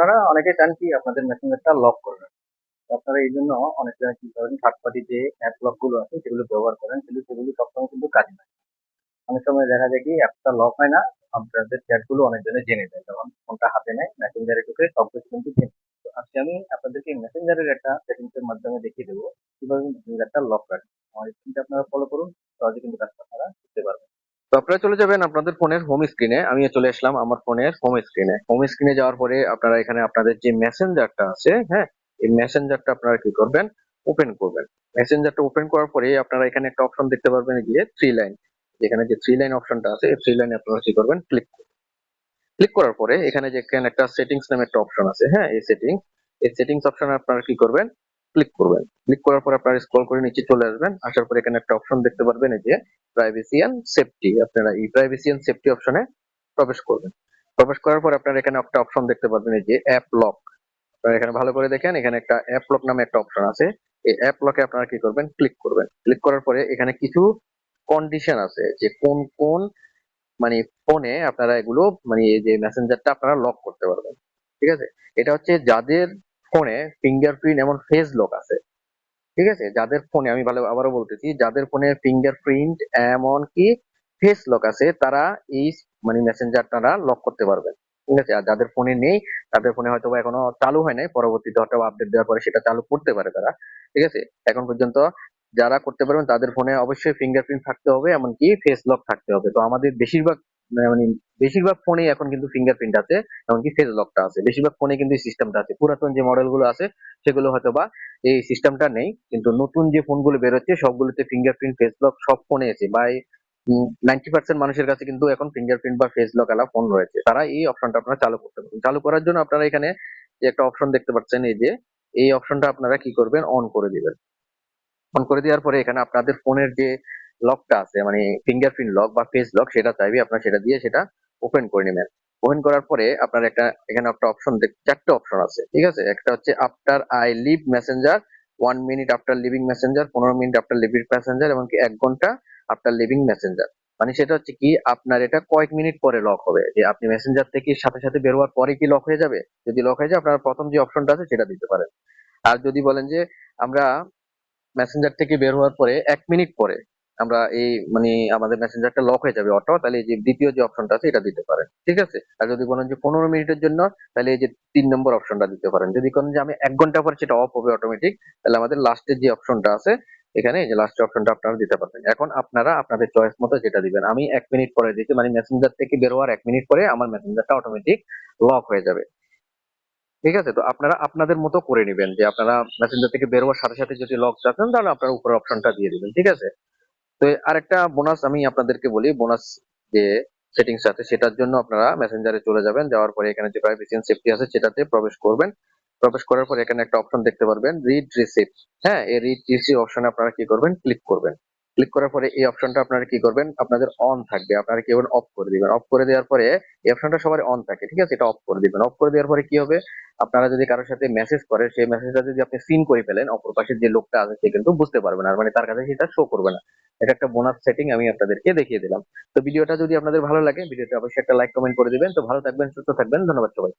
আপনারা অনেকে চান কি আপনাদের মেসেঞ্জারটা লক করবেন আপনারা এই জন্য অনেক জায়গায় কি করেন থার্ড পার্টি যে অ্যাপ লকগুলো আছে, সেগুলো ব্যবহার করেন কিন্তু সেগুলো সবসময় কিন্তু কাজে লাগে। অনেক সময় দেখা যায় কি অ্যাপটা লক হয় না, আপনাদের চ্যাটগুলো অনেকজনে জেনে যায় যখন ফোনটা হাতে নেয় মেসেঞ্জারে ঢুকে সব কিছু কিন্তু জেনে তো আজকে আমি আপনাদেরকে মেসেঞ্জারের একটা সেটিংস এর মাধ্যমে দেখিয়ে দেবো, কীভাবে মেসেঞ্জারটা লক রাখবেন। আমার স্ক্রিনটা আপনারা ফলো করুন, সহজে কিন্তু কাজ তো আপনারা চলে যাবেন আপনাদের ফোনের হোম স্ক্রিনে আমি চলে আসলাম আমার ফোনের হোম স্ক্রিনে হোম স্ক্রিনে যাওয়ার পরে আপনারা এখানে আপনাদের যে মেসেঞ্জারটা আছে হ্যাঁ এই মেসেঞ্জারটা আপনারা কি করবেন? ওপেন করবেন। মেসেঞ্জারটা ওপেন করার পরে আপনারা এখানে একটা অপশন দেখতে পারবেন গিয়ে থ্রি লাইন এখানে যে থ্রি লাইন অপশনটা আছে, এই থ্রি লাইনে আপনারা কি করবেন? ক্লিক ক্লিক করার পরে এখানে যে একটা সেটিংস নামে একটা অপশন আছে হ্যাঁ এই সেটিংস এই সেটিংস অপশনে আপনারা কি করবেন? ক্লিক করবেন। ক্লিক করার পর আপনারা স্ক্রল করে নিচে চলে আসবেন। আসার পর এখানে একটা অপশন দেখতে পারবেন, এই যে প্রাইভেসি এন্ড সেফটি আপনারা এই প্রাইভেসি এন্ড সেফটি অপশনে প্রবেশ করবেন। প্রবেশ করার পর আপনারা এখানে একটা অপশন দেখতে পারবেন, এই যে অ্যাপ লক আপনারা এখানে ভালো করে দেখেন, এখানে একটা অ্যাপ লক নামে একটা অপশন আছে। এই অ্যাপ লকে আপনারা কি করবেন? ক্লিক করবেন। ক্লিক করার পরে এখানে কিছু কন্ডিশন আছে যে কোন কোন মানে ফোনে আপনারা এগুলো মানে এই যে মেসেঞ্জারটা আপনারা লক করতে পারবেন। ঠিক আছে? এটা হচ্ছে যাদের ফোনে ফিঙ্গারপ্রিন্ট এমন ফেস লক আছে। ঠিক আছে? যাদের ফোনে, আমি ভালো, আবারও বলতেছি, যাদের ফোনে ফিঙ্গারপ্রিন্ট এমন কি ফেস লক আছে, তারা এই মানে মেসেঞ্জারটা লক করতে পারবেন। ঠিক আছে? আর যাদের ফোনে নেই, তাদের ফোনে হয়তো এখনও চালু হয় নাই, পরবর্তীতে হয়তো আপডেট দেওয়ার পরে সেটা চালু করতে পারে তারা। ঠিক আছে? এখন পর্যন্ত যারা করতে পারবেন, তাদের ফোনে অবশ্যই ফিঙ্গারপ্রিন্ট থাকতে হবে, এমনকি ফেস লক থাকতে হবে। তো আমাদের বেশিরভাগ মানে বেশিরভাগ ফোনেই এখন কিন্তু ফিঙ্গারপ্রিন্ট আছে, এমনকি ফেস লকটা আছে। বেশিরভাগ ফোনে কিন্তু এই সিস্টেমটা আছে। পুরাতন যে মডেলগুলো আছে, সেগুলো হয়তো বা এই সিস্টেমটা নেই, কিন্তু নতুন যে ফোনগুলো বেরোচ্ছে, সবগুলোতে ফিঙ্গারপ্রিন্ট ফেস লক সব ফোনে আছে। বা নাইনটি পার্সেন্ট মানুষের কাছে কিন্তু এখন ফিঙ্গারপ্রিন্ট বা ফেস লক আলা ফোন রয়েছে। তারা এই অপশনটা আপনারা চালু করতে পারবেন। চালু করার জন্য আপনারা এখানে যে একটা অপশন দেখতে পাচ্ছেন, এই যে, এই অপশনটা আপনারা কি করবেন? অন করে দিবেন। অন করে দেওয়ার পরে এখানে আপনাদের ফোনের যে লকটা আছে মানে ফিঙ্গারপ্রিন্ট লক বা ফেস লক সেটা চাইবে আপনার সেটা দিয়ে সেটা ওপেন করে নেবেন। ওপেন করার পরে আপনার একটা, এখানে একটা অপশন চারটে অপশন আছে, ঠিক আছে? একটা হচ্ছে after I leave Messenger one minute after leaving Messenger পনেরো মিনিট আফটার লিভিং মেসেঞ্জার এমনকি এক ঘণ্টা আফটার লিভিং মেসেঞ্জার মানে সেটা হচ্ছে কি, আপনার এটা কয়েক মিনিট পরে লক হবে। যে আপনি মেসেঞ্জার থেকে সাথে সাথে বের হওয়ার পরে কি লক হয়ে যাবে? যদি লক হয়ে যায়, আপনার প্রথম যে অপশনটা আছে, সেটা দিতে পারেন। আর যদি বলেন যে আমরা মেসেঞ্জার থেকে বের হওয়ার পরে এক মিনিট পরে আমরা এই মানে আমাদের মেসেঞ্জারটা লক হয়ে যাবে অটো, তাহলে যে দ্বিতীয় যে অপশনটা আছে এটা দিতে পারেন, ঠিক আছে? আর যদি বলেন যে পনেরো মিনিটের জন্য, তাহলে এই যে তিন নম্বর অপশনটা দিতে পারেন। যদি কোন যে আমি এক ঘণ্টা পর সেটা অফ হবে অটোমেটিক তাহলে আমাদের লাস্টের যে অপশনটা আছে, এখানে যে লাস্টের অপশনটা আপনারা দিতে পারবেন। এখন আপনারা আপনাদের চয়েস মতো যেটা দিবেন। আমি এক মিনিট পরে দিচ্ছি মানে মেসেঞ্জার থেকে বের হওয়ার এক মিনিট পরে আমার মেসেঞ্জারটা অটোমেটিক লক হয়ে যাবে। ঠিক আছে? তো আপনারা আপনাদের মতো করে নেবেন যে আপনারা মেসেঞ্জার থেকে বের সাথে সাথে যদি লক চাচ্ছেন তাহলে আপনারা উপরের অপশনটা দিয়ে দিবেন, ঠিক আছে? তো আরেকটা বোনাস আমি আপনাদেরকে বলি বোনাস যে সেটিংস আছে, সেটার জন্য আপনারা মেসেঞ্জারে চলে যাবেন, যাওয়ার পরে এখানে যে প্রাইভেসি এন্ড সেফটি আছে, সেটাতে প্রবেশ করবেন। প্রবেশ করার পর এখানে একটা অপশন দেখতে পারবেন রিড রিসিপ্ট হ্যাঁ এই রিড রিসিপ্ট অপশনে আপনারা কি করবেন? ক্লিক করবেন। ক্লিক করার পরে এই অপশনটা আপনারা কি করবেন? আপনাদের অন থাকবে। আপনারা কি করবেন? অফ করে দিবেন। অফ করে দেওয়ার পরে এই অপশনটা সবার অন থাকে, ঠিক আছে? এটা অফ করে দিবেন। অফ করে দেওয়ার পরে কি হবে? আপনারা যদি কারোর সাথে মেসেজ করে, সেই মেসেজটা যদি আপনি সিন করে ফেলেন, অপর পাশের যে লোকটা আছে, সে কিন্তু বুঝতে পারবে না। মানে তার কাছে সেটা শো করবে না। এটা একটা বোনাস সেটিং আমি আপনাদেরকে দেখিয়ে দিলাম। তো ভিডিওটা যদি আপনাদের ভালো লাগে ভিডিওটা অবশ্যই একটা লাইক কমেন্ট করে দিবেন। তো ভালো থাকবেন, সুস্থ থাকবেন। ধন্যবাদ সবাই